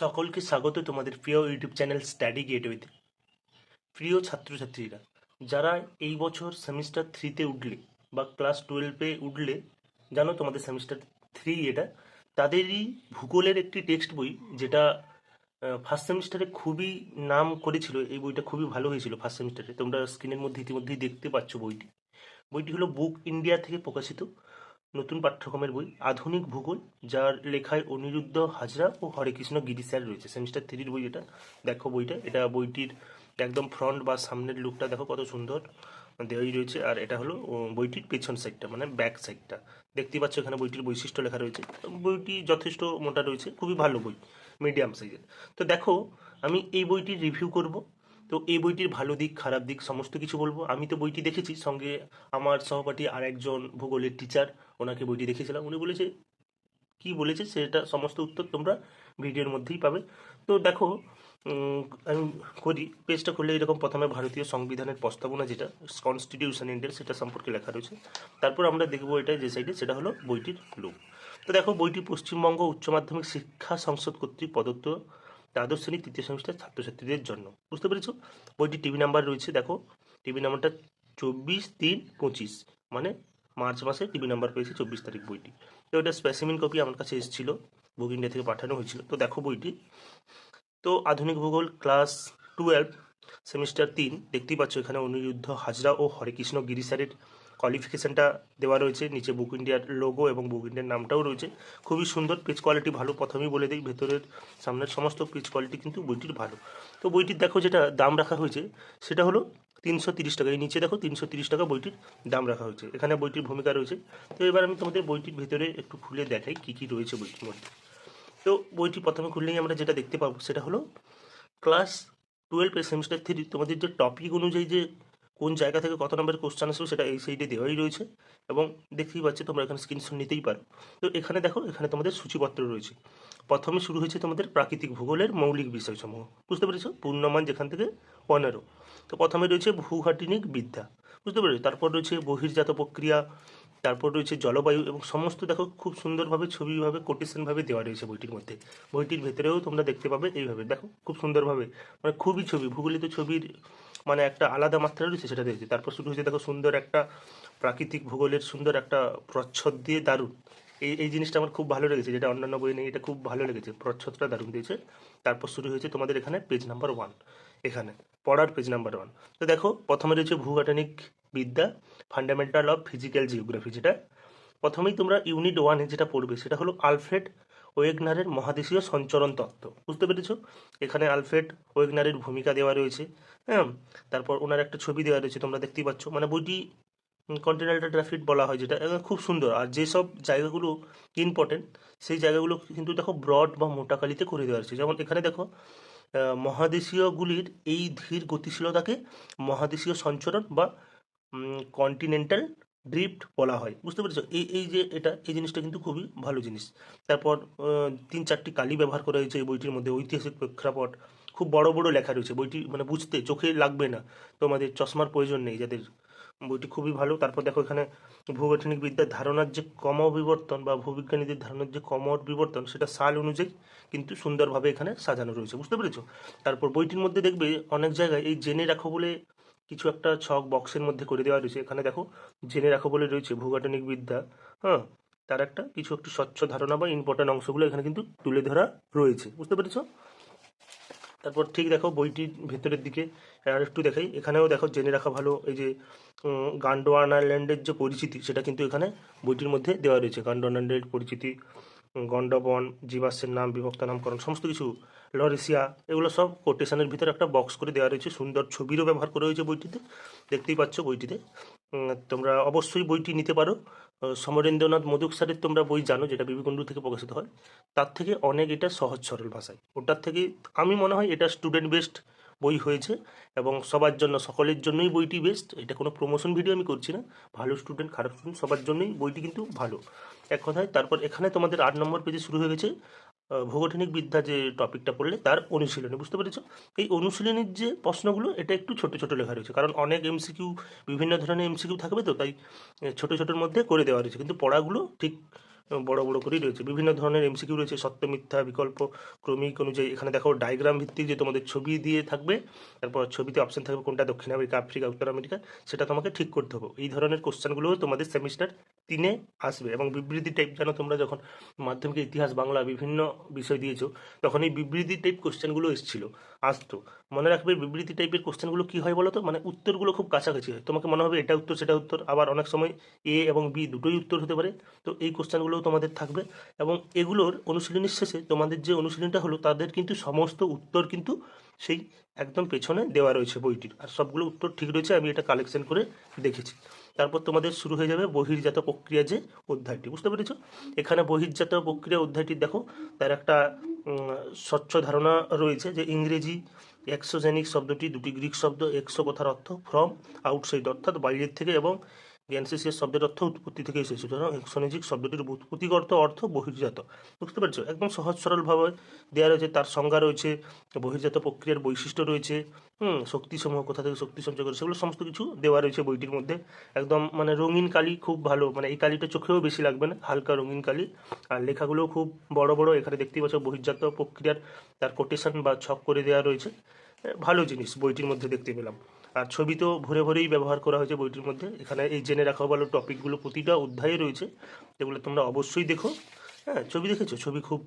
সকলকে স্বাগত তোমাদের প্রিয় ইউটিউব চ্যানেল স্টাডি গেটওয়েতে। প্রিয় ছাত্রছাত্রীরা, যারা এই বছর সেমিস্টার থ্রিতে উঠলে বা ক্লাস টুয়েলভে উঠলে, জানো তোমাদের সেমিস্টার থ্রি এটা, তাদেরই ভূগোলের একটি টেক্সট বই যেটা ফার্স্ট সেমিস্টারে খুবই নাম করেছিল, এই বইটা খুবই ভালো হয়েছিল ফার্স্ট সেমিস্টারে তোমরা স্ক্রিনের মধ্যে ইতিমধ্যেই দেখতে পাচ্ছ বইটি। বইটি হলো বুক ইন্ডিয়া থেকে প্রকাশিত। নতুন পাঠ্যক্রমের বই, আধুনিক ভূগোল, যার লেখায় অনিরুদ্ধ হাজরা ও হরেকৃষ্ণ গিরি স্যার রয়েছে। সেমিস্টার থ্রির বই এটা, দেখো বইটা। এটা বইটির একদম ফ্রন্ট বা সামনের লুকটা দেখো কত সুন্দর দেওয়াই রয়েছে। আর এটা হলো বইটির পেছন সাইডটা মানে ব্যাক সাইডটা দেখতে পাচ্ছ এখানে বইটির বৈশিষ্ট্য লেখা রয়েছে। বইটি যথেষ্ট মোটা রয়েছে, খুবই ভালো বই মিডিয়াম সাইজের তো দেখো, আমি এই বইটির রিভিউ করব। তো এই বইটির ভালো দিক, খারাপ দিক, সমস্ত কিছু বলব। আমি তো বইটি দেখেছি, সঙ্গে আমার সহপাঠী আর একজন ভূগোলের টিচার ওনাকে বইটি দেখেছিলাম, উনি বলেছে, কি বলেছে সেটা সমস্ত উত্তর তোমরা ভিডিওর মধ্যেই পাবে। তো দেখো আমি করি, পেজটা খুললে এরকম প্রথমে ভারতীয় সংবিধানের প্রস্তাবনা যেটা কনস্টিটিউশন ইন্ডিয়া সেটা সম্পর্কে লেখা রয়েছে। তারপর আমরা দেখব এটা যে সাইডে সেটা হলো বইটির লুক তো দেখো, বইটি পশ্চিমবঙ্গ উচ্চ মাধ্যমিক শিক্ষা সংসদ কর্তৃক প্রদত্ত দ্বাদশ শ্রেণি তৃতীয় সেমিস্টার ছাত্রছাত্রীদের জন্য। বুঝতে পেরেছ? বইটি টিভি নাম্বার রয়েছে, দেখো টিভি নাম্বারটা চব্বিশ তিন পঁচিশ মানে মার্চ মাসে টিভি নাম্বার পেয়েছি চব্বিশ তারিখ বইটি। তো এটা স্পেসিমিন কপি আমার কাছে এসেছিল বুক ইন্ডিয়া থেকে পাঠানো হয়েছিল। তো দেখো বইটি। তো আধুনিক ভূগোল ক্লাস টুয়েলভ সেমিস্টার তিন, দেখতেই পাচ্ছ এখানে অনিরুদ্ধ হাজরা ও হরেকৃষ্ণ গিরি কোয়ালিফিকেশনটা দেওয়া রয়েছে, নিচে বুক ইন্ডিয়ার লোগো এবং বুক ইন্ডিয়ার নামটাও রয়েছে। খুবই সুন্দর পেজ কোয়ালিটি ভালো, প্রথমেই বলে দিই, ভেতরের সামনের সমস্ত পেজ কোয়ালিটি কিন্তু বইটির ভালো। তো বইটির দেখো যেটা দাম রাখা হয়েছে, সেটা হলো তিনশো তিরিশ টাকা। এই নিচে দেখো তিনশো তিরিশ টাকা বইটির দাম রাখা হয়েছে। এখানে বইটির ভূমিকা রয়েছে। তো এবার আমি তোমাদের বইটির ভেতরে একটু খুলে দেখাই কী কী রয়েছে বইটির মধ্যে। তো বইটি প্রথমে খুললেই আমরা যেটা দেখতে পাবো, সেটা হলো ক্লাস টুয়েলভ সেমিস্টার থ্রি তোমাদের যে টপিক অনুযায়ী যে কোন জায়গা থেকে কত নম্বরের কোশ্চান আসবে সেটা এই সাইডে দেওয়াই রয়েছে এবং দেখতেই পাচ্ছি তোমরা এখানে স্ক্রিনশট নিতেই পারো। তো এখানে দেখো, এখানে তোমাদের সূচিপত্র রয়েছে। প্রথমে শুরু হয়েছে তোমাদের প্রাকৃতিক ভূগোলের মৌলিক বিষয়সমূহ। বুঝতে পেরেছ? পূর্ণমান যেখান থেকে পনেরো। তো প্রথমে রয়েছে ভূঘাটিনিক বিদ্যা। বুঝতে পেরেছ? তারপর রয়েছে বহির্জাত প্রক্রিয়া, তারপর রয়েছে জলবায়ু এবং সমস্ত দেখো খুব সুন্দরভাবে, ছবিভাবে কোটেশনভাবে দেওয়া রয়েছে বইটির মধ্যে। বইটির ভেতরেও তোমরা দেখতে পাবে এইভাবে। দেখো, খুব সুন্দরভাবে। মানে খুবই ছবি। ভূগোলিত ছবির মানে একটা আলাদা মাত্রা রয়েছে সেটা রয়েছে তারপর শুরু হয়েছে দেখো সুন্দর একটা প্রাকৃতিক ভূগোলের সুন্দর একটা প্রচ্ছদ দিয়ে দারুণ। এই এই জিনিসটা আমার খুব ভালো লেগেছে, যেটা অন্যান্য বই নেই, এটা খুব ভালো লেগেছে। প্রচ্ছদটা দারুণ দিয়েছে। তারপর শুরু হয়েছে তোমাদের এখানে পেজ নাম্বার ওয়ান এখানে, পড়ার পেজ নাম্বার ওয়ান তো দেখো, প্রথমে রয়েছে ভূঘটনিক বিদ্যা ফান্ডামেন্টাল অফ ফিজিক্যাল জিওগ্রাফি যেটা। প্রথমেই তোমরা ইউনিট ওয়ানে যেটা পড়বে, সেটা হলো আলফ্রেড ওয়েগনারের মহাদেশীয় সঞ্চরণ তত্ত্ব। বুঝতে পেরেছ? এখানে আলফ্রেড ওয়েগনারের ভূমিকা দেওয়া রয়েছে হ্যাঁ? তারপর ওনার একটা ছবি দেওয়া রয়েছে, তোমরা দেখতেই পাচ্ছ। মানে বইটি কন্টিনেন্টাল ড্রাফিট বলা হয় যেটা খুব সুন্দর। আর যেসব জায়গাগুলো ইম্পর্টেন্ট সেই জায়গাগুলো কিন্তু দেখো ব্রড বা মোটাকালিতে করে দেওয়া রয়েছে। যেমন এখানে দেখো মহাদেশীয়গুলির এই ধীর গতিশীলতাকে মহাদেশীয় সঞ্চরণ বা কন্টিনেন্টাল ড্রিফট বলা হয়। বুঝতে পেরেছ? এই এই যে এটা, এই জিনিসটা কিন্তু খুবই ভালো জিনিস। তারপর তিন চারটি কালি ব্যবহার করা হয়েছে এই বইটির মধ্যে, ঐতিহাসিক প্রেক্ষাপট। খুব বড় বড় লেখা রয়েছে। বইটি মানে বুঝতে চোখে লাগবে না। তোমাদের চশমার প্রয়োজন নেই, যাদের বইটি খুবই ভালো। তারপর দেখো এখানে ভূগঠনিক বিদ্যার ধারণার যে কম বিবর্তন বা ভূবিজ্ঞানীদের ধারণার যে কম বিবর্তন সেটা সাল অনুযায়ী কিন্তু সুন্দরভাবে এখানে সাজানো রয়েছে। বুঝতে পেরেছ? তারপর বইটির মধ্যে দেখবে অনেক জায়গায় এই জেনে রাখো বলে কিছু একটা ছক বক্সের মধ্যে করে দেওয়া রয়েছে। এখানে দেখো জেনে রাখো বলে রয়েছে ভূগঠনিক বিদ্যা। হ্যাঁ তার একটা কিছু একটু স্বচ্ছ ধারণা বা ইম্পর্টেন্ট অংশগুলো এখানে কিন্তু তুলে ধরা রয়েছে। বুঝতে পেরেছ? তারপর ঠিক দেখো বইটির ভেতরের দিকে আর একটু দেখাই। এখানেও দেখো জেনে রাখা ভালো এই যে উম, গান্ডোয়ানাল্যান্ডের যে পরিচিতি সেটা কিন্তু এখানে বইটির মধ্যে দেওয়া রয়েছে। গান্ডোয়ানাল্যান্ডের পরিচিতি উম, গন্ডবন জীবাশ্মের নাম বিভক্ত নামকরণ সমস্ত কিছু লরেসিয়া এগুলো সব কোটেশনের ভিতরে একটা বক্স করে দেওয়া রয়েছে। সুন্দর ছবিরও ব্যবহার করা হয়েছে বইটিতে। দেখতেই পাচ্ছ বইটিতে। তোমরা অবশ্যই বইটি নিতে পারো। সমরেন্দ্রনাথ মধুক স্যারের তোমরা বই জানো যেটা বিবেকুণ্ডু থেকে প্রকাশিত হয়। তার থেকে অনেক এটা সহজ সরল ভাষায়। ওটার থেকে আমি মনে হয় এটা স্টুডেন্ট বেস্ট বই হয়েছে এবং সবার জন্য, সকলের জন্যই বইটি বেস্ট এটা কোনো প্রমোশন ভিডিও আমি করছি না। ভালো স্টুডেন্ট খারাপ স্টুডেন্ট সবার জন্যই বইটি কিন্তু ভালো। এক কথায়, তারপর এখানে তোমাদের আট নম্বর পেজে শুরু হয়ে গেছে। ভৌগোলিক বিদ্যা যে টপিকটা পড়লে তার অনুশীলনী, বুঝতে পেরেছ? এই অনুশীলনীর যে প্রশ্নগুলো, এটা একটু ছোট ছোট লেখা রয়েছে। কারণ অনেক এমসিকিউ বিভিন্ন ধরনের এমসিকিউ থাকবে তো, তাই ছোট ছোটোর মধ্যে করে দেওয়া রয়েছে। কিন্তু পড়াগুলো ঠিক বড় বড় করেই রয়েছে। বিভিন্ন ধরনের এমসিকিউ রয়েছে, সত্য, মিথ্যা, বিকল্প, ক্রমিক অনুযায়ী। এখানে দেখো ডায়াগ্রাম ভিত্তিক যে তোমাদের ছবি দিয়ে থাকবে, তারপর ছবিতে অপশন থাকবে কোনটা, দক্ষিণ আমেরিকা, আফ্রিকা, উত্তর আমেরিকা, সেটা তোমাকে ঠিক করতে হবে। এই ধরনের কোশ্চেনগুলোও তোমাদের সেমিস্টার তিনে আসবে এবং বিবৃতি টাইপ জানো তোমরা যখন মাধ্যমিকে, ইতিহাস, বাংলা বিভিন্ন বিষয় দিয়েছ, তখন এই বিবৃতি টাইপ কোশ্চেনগুলো এসেছিল। আসতো। মনে রাখবে বিবৃতি টাইপের কোশ্চেনগুলো কী হয় বলো তো মানে উত্তরগুলো খুব কাছাকাছি হয়। তোমাকে মনে হবে এটা উত্তর, সেটা উত্তর। আবার অনেক সময় এ এবং বি দুটোই উত্তর হতে পারে। তো এই কোশ্চেনগুলোও তোমাদের থাকবে এবং এগুলোর অনুশীলনীর শেষে তোমাদের যে অনুশীলনটা হলো তাদের কিন্তু সমস্ত উত্তর কিন্তু সেই একদম পেছনে দেওয়া রয়েছে বইটির। আর সবগুলো উত্তর ঠিক রয়েছে, আমি এটা কালেকশন করে দেখেছি। তারপর তোমাদের শুরু হয়ে যাবে বহির্জাত প্রক্রিয়া যে অধ্যায়টি, বুঝতে পেরেছ? এখানে বহির্জাত প্রক্রিয়া অধ্যায়টি দেখো, তার একটা স্বচ্ছ ধারণা রয়েছে যে ইংরেজি এক্সোজেনিক শব্দটি দুটি গ্রিক শব্দ এক্সো কথার অর্থ ফ্রম আউটসাইড অর্থাৎ বাইরের থেকে এবং গ্যানসিসিয়াস শব্দের অর্থ উৎপত্তি থেকে এসেছে। সুতরাং এক্সোনেজিক শব্দটির উৎপত্তিগত অর্থ বহির্জাত। বুঝতে পারছ? একদম সহজ সরলভাবে দেওয়া রয়েছে। তার সংজ্ঞা রয়েছে, বহির্জাত প্রক্রিয়ার বৈশিষ্ট্য রয়েছে, হুম, শক্তিসমূহ কোথা থেকে শক্তি সঞ্চয় করে সেগুলো সমস্ত কিছু দেওয়া রয়েছে বইটির মধ্যে। একদম মানে রঙিন কালি খুব ভালো মানে এই কালিটা চোখেও বেশি লাগবে না, হালকা রঙিন কালি। আর লেখাগুলোও খুব বড় বড়, এখানে দেখতেই পাচ্ছ বহির্জাত প্রক্রিয়ার তার কোটেশন বা ছক করে দেওয়া রয়েছে। ভালো জিনিস বইটির মধ্যে দেখতে পেলাম। আর ছবি তো ভরে ভরেই ব্যবহার করা হয়েছে বইটির মধ্যে। এখানে এই জেনে রাখা ভালো টপিকগুলো প্রতিটা অধ্যায়ে রয়েছে। এগুলো তোমরা অবশ্যই দেখো। হ্যাঁ ছবি দেখেছ? ছবি খুব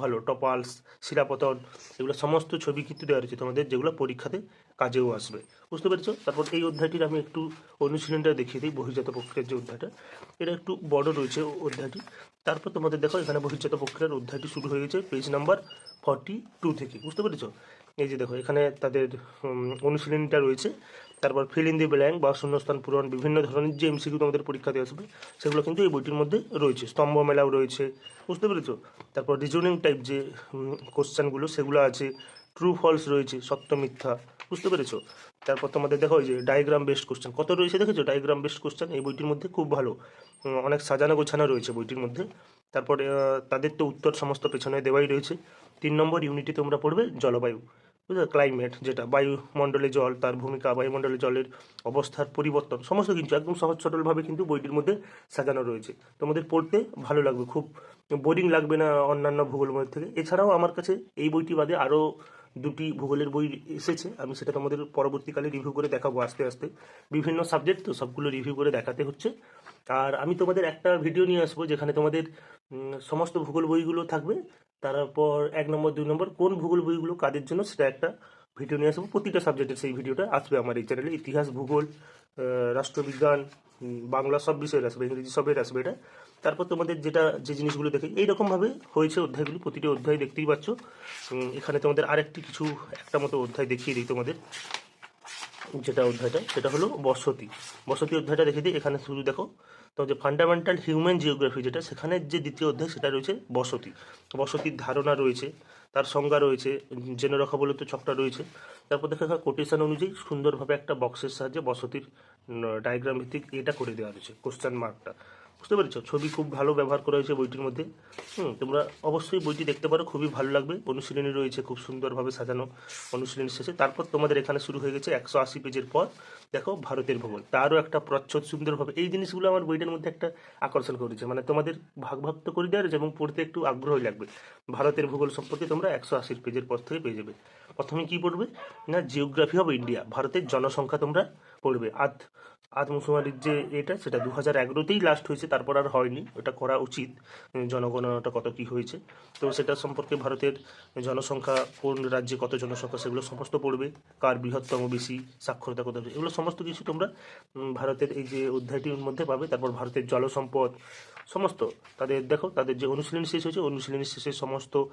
ভালো। টপালস, শিলাপতন, এগুলো সমস্ত ছবি কিন্তু দেওয়া রয়েছে তোমাদের, যেগুলো পরীক্ষাতে কাজেও আসবে। বুঝতে পেরেছ? তারপর এই অধ্যায়টির আমি একটু অনুশীলনটা দেখিয়ে দিই, বহির্জাত প্রক্রিয়ার যে অধ্যায়টা। এটা একটু বড় রয়েছে অধ্যায়টি। তারপর তোমাদের দেখো, এখানে বহির্জাত প্রক্রিয়ার অধ্যায়টি শুরু হয়ে গেছে, পেজ নাম্বার ফর্টি টু থেকে। বুঝতে পেরেছ? এই যে দেখো, এখানে তাদের অনুশীলনীটা রয়েছে। তারপর ফিল ইন দি ব্ল্যাঙ্ক বা শূন্যস্থান পূরণ, বিভিন্ন ধরনের যে এমসিকিউ তোমাদের পরীক্ষাতে আসবে, সেগুলো কিন্তু এই বইটির মধ্যে রয়েছে। স্তম্ভ মেলাও রয়েছে, বুঝতে পেরেছ? তারপর রিজনিং টাইপ যে কোশ্চেনগুলো সেগুলো আছে ট্রু ফলস রয়েছে, সত্য, মিথ্যা, বুঝতে পেরেছ? তারপর তোমাদের দেখো যে ডায়াগ্রাম বেস্ট কোশ্চেন কত রয়েছে দেখেছ? ডায়াগ্রাম বেস্ট কোশ্চেন এই বইটির মধ্যে খুব ভালো অনেক সাজানো গোছানো রয়েছে বইটির মধ্যে। তারপর তাদের তো উত্তর সমস্ত পেছনে দেওয়াই রয়েছে। তিন নম্বর ইউনিটে তোমরা পড়বে জলবায়ু। বুঝলে ক্লাইমেট যেটা বায়ুমণ্ডলে জল, তার ভূমিকা, বায়ুমণ্ডলে জলের অবস্থার পরিবর্তন, সমস্ত কিছু একদম সহজ সরলভাবে কিন্তু বইটির মধ্যে সাজানো রয়েছে। তোমাদের পড়তে ভালো লাগবে, খুব বোরিং লাগবে না অন্যান্য ভূগোল বই থেকে। এছাড়াও আমার কাছে এই বইটি বাদে আরও দুটি ভূগোলের বই এসেছে, আমি সেটা তোমাদের পরবর্তীকালে রিভিউ করে দেখাবো আস্তে আস্তে। বিভিন্ন সাবজেক্ট তো সবগুলো রিভিউ করে দেখাতে হচ্ছে। আর আমি তোমাদের একটা ভিডিও নিয়ে আসব যেখানে তোমাদের সমস্ত ভূগোল বইগুলো থাকবে। তারপর এক নম্বর, দুই নম্বর, কোন ভূগোল বইগুলো কাদের জন্য সেটা একটা ভিডিও নিয়ে আসব। প্রতিটা সাবজেক্টের সেই ভিডিওটা আসবে আমার এই চ্যানেলে ইতিহাস, ভূগোল রাষ্ট্রবিজ্ঞান বাংলা সব বিষয়ের আসবে, ইংরেজি সবের আসবে এটা। তারপর তোমাদের যেটা, যে জিনিসগুলো দেখে, এইরকমভাবে হয়েছে অধ্যায়গুলি, প্রতিটি অধ্যায় দেখতেই পাচ্ছ। এখানে তোমাদের আরেকটি কিছু, একটা মতো অধ্যায় দেখিয়ে দিই তোমাদের। যেটা অধ্যায়টা, সেটা হলো বসতি। বসতি অধ্যায়টা দেখে দিই। এখানে শুরু দেখো তো যে ফান্ডামেন্টাল হিউম্যান জিওগ্রাফি যেটা, সেখানে যে দ্বিতীয় অধ্যায়, সেটা রয়েছে বসতি। বসতির ধারণা রয়েছে, তার সংজ্ঞা রয়েছে জেনে রাখা বলে তো ছকটা রয়েছে। তারপর দেখা যায় কোটেশন অনুযায়ী সুন্দরভাবে একটা বক্সের সাহায্যে বসতির ডায়াগ্রাম ভিত্তিক এটা করে দেওয়া রয়েছে কোশ্চেন মার্কটা বুঝতে পেরেছ? ছবি খুব ভালো ব্যবহার করা হয়েছে বইটির মধ্যে। হুম, তোমরা অবশ্যই বইটি দেখতে পারো, খুবই ভালো লাগবে। অনুশীলনী রয়েছে খুব সুন্দরভাবে সাজানো অনুশীলনী শেষে। তারপর তোমাদের এখানে শুরু হয়ে গেছে একশো আশি পেজের পর দেখো, ভারতের ভূগোল তারও একটা প্রচ্ছদ সুন্দরভাবে। এই জিনিসগুলো আমার বইটার মধ্যে একটা আকর্ষণ করেছে। মানে তোমাদের ভাগ ভাগ তো করে দেওয়া এবং পড়তে একটু আগ্রহ লাগবে। ভারতের ভূগোল সম্পর্কে তোমরা একশো আশির পেজের পর থেকে পেয়ে যাবে। প্রথমে কি পড়বে? না জিওগ্রাফি অফ ইন্ডিয়া ভারতের জনসংখ্যা তোমরা পড়বে। আদ আদমশুমারির যে এটা, সেটা দু হাজার এগারোতেই লাস্ট হয়েছে, তারপর আর হয়নি। ওটা করা উচিত, জনগণনাটা কত কি হয়েছে। তো সেটা সম্পর্কে ভারতের জনসংখ্যা, কোন রাজ্যে কত জনসংখ্যা, সেগুলো সমস্ত পড়বে। কার বৃহত্তম বেশি, সাক্ষরতা কত এগুলো সমস্ত কিছু তোমরা ভারতের এই যে অধ্যায়টির মধ্যে পাবে। তারপর ভারতের জলসম্পদ, সমস্ত। তাদের, দেখো, তাদের যে অনুশীলন শেষ হয়েছে, অনুশীলন শেষে সমস্ত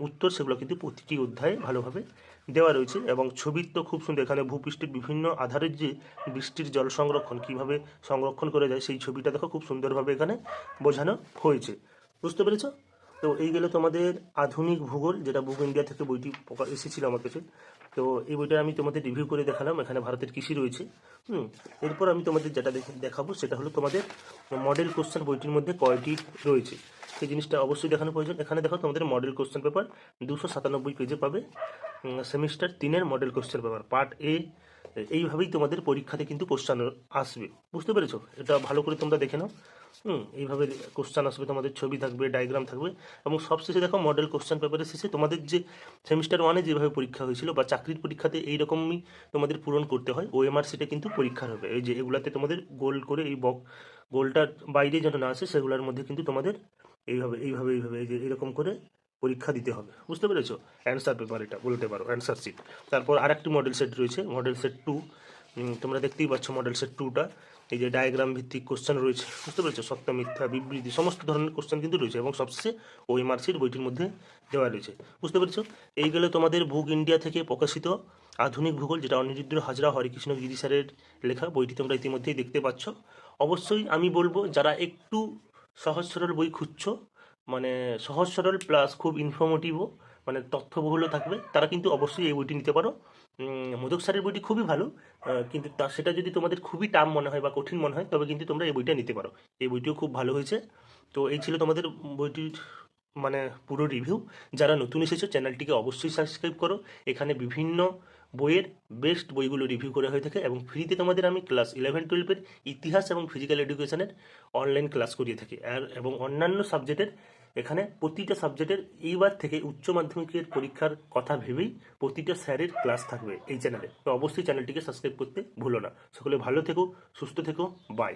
উত্তর সেগুলো কিন্তু প্রতিটি অধ্যায়ে ভালোভাবে দেওয়া রয়েছে এবং ছবির তো খুব সুন্দর, এখানে ভূপৃষ্ঠের বিভিন্ন আধারের যে বৃষ্টির জল সংরক্ষণ, কীভাবে সংরক্ষণ করে যায় সেই ছবিটা দেখো খুব সুন্দরভাবে এখানে বোঝানো হয়েছে। বুঝতে পেরেছ? তো এই গেল তোমাদের আধুনিক ভূগোল, যেটা বুক ইন্ডিয়া থেকে বইটি এসেছিল আমার কাছে। তো এই বইটা আমি তোমাদের রিভিউ করে দেখালাম, এখানে ভারতের কৃষি রয়েছে। হুম, এরপর আমি তোমাদের যেটা দেখে- দেখাবো সেটা হলো তোমাদের মডেল কোশ্চেন বইটির মধ্যে কয়টি রয়েছে। সেই জিনিসটা অবশ্যই দেখানো প্রয়োজন। এখানে দেখো তোমাদের মডেল কোশ্চেন পেপার দুশো সাতানব্বই পেজে পাবে সেমিস্টার তিনের model question paper part A এইভাবেই তোমাদের পরীক্ষাতে কিন্তু কোশ্চান আসবে। বুঝতে পেরেছ? এটা ভালো করে তোমরা দেখে নাও। হুম, এইভাবে কোশ্চান আসবে, তোমাদের ছবি থাকবে ডায়াগ্রাম থাকবে। এবং সবশেষে দেখো মডেল কোশ্চান পেপারের শেষে তোমাদের যে সেমিস্টার ওয়ানে যেভাবে পরীক্ষা হয়েছিল বা চাকরির পরীক্ষাতে এইরকমই তোমাদের পূরণ করতে হয় ওএমআর সিটে কিন্তু পরীক্ষার হবে। এই যে এগুলাতে তোমাদের গোল করে এই বক গোলটার বাইরে যেন না আসে, সেগুলোর মধ্যে কিন্তু তোমাদের এইভাবে এইভাবে এইভাবে, এই যে এরকম করে পরীক্ষা দিতে হবে। বুঝতে পেরেছ? অ্যান্সার পেপার এটা, বলতে পারো অ্যান্সার সিট তারপর আরেকটি মডেল সেট রয়েছে মডেল সেট টু তোমরা দেখতেই পাচ্ছ মডেল সেট টুটা এই যে ডায়াগ্রাম ভিত্তিক কোশ্চেন রয়েছে। বুঝতে পেরেছ? সত্য, মিথ্যা, বিবৃতি, সমস্ত ধরনের কোশ্চেন কিন্তু রয়েছে এবং সবশেষে ওই মার্কশিট বইটির মধ্যে দেওয়া রয়েছে। বুঝতে পেরেছ? এই গেলে তোমাদের বুক ইন্ডিয়া থেকে প্রকাশিত আধুনিক ভূগোল, যেটা অনিরুদ্র হাজরা, হরিকৃষ্ণ গিরি স্যারের লেখা, বইটি তোমরা ইতিমধ্যেই দেখতে পাচ্ছ। অবশ্যই আমি বলব, যারা একটু সহজ সরল বই খুঁজছো? মানে সহজ সরল প্লাস খুব ইনফর্মেটিভও মানে তথ্যবহুলও থাকবে। তারা কিন্তু অবশ্যই এই বইটি নিতে পারো। মোদক স্যারের বইটি খুবই ভালো কিন্তু তা, সেটা যদি তোমাদের খুবই টাম মনে হয় বা কঠিন মনে হয়, তবে কিন্তু তোমরা এই বইটা নিতে পারো। এই বইটিও খুব ভালো হয়েছে। তো এই ছিল তোমাদের বইটির মানে পুরো রিভিউ যারা নতুন এসেছ চ্যানেলটিকে অবশ্যই সাবস্ক্রাইব করো। এখানে বিভিন্ন বইয়ের বেস্ট বইগুলো রিভিউ করা হয়ে থাকে এবং ফ্রিতে তোমাদের আমি ক্লাস ইলেভেন টুয়েলভের ইতিহাস এবং ফিজিক্যাল এডুকেশনের অনলাইন ক্লাস করিয়ে থাকি। আর, এবং অন্যান্য সাবজেক্টের এখানে প্রতিটা সাবজেক্টের এইবার থেকে উচ্চ মাধ্যমিকের পরীক্ষার কথা ভেবেই প্রতিটা স্যারের ক্লাস থাকবে এই চ্যানেলে তো অবশ্যই চ্যানেলটিকে সাবস্ক্রাইব করতে ভুলো না। সকলে ভালো থেকো, সুস্থ থেকো বাই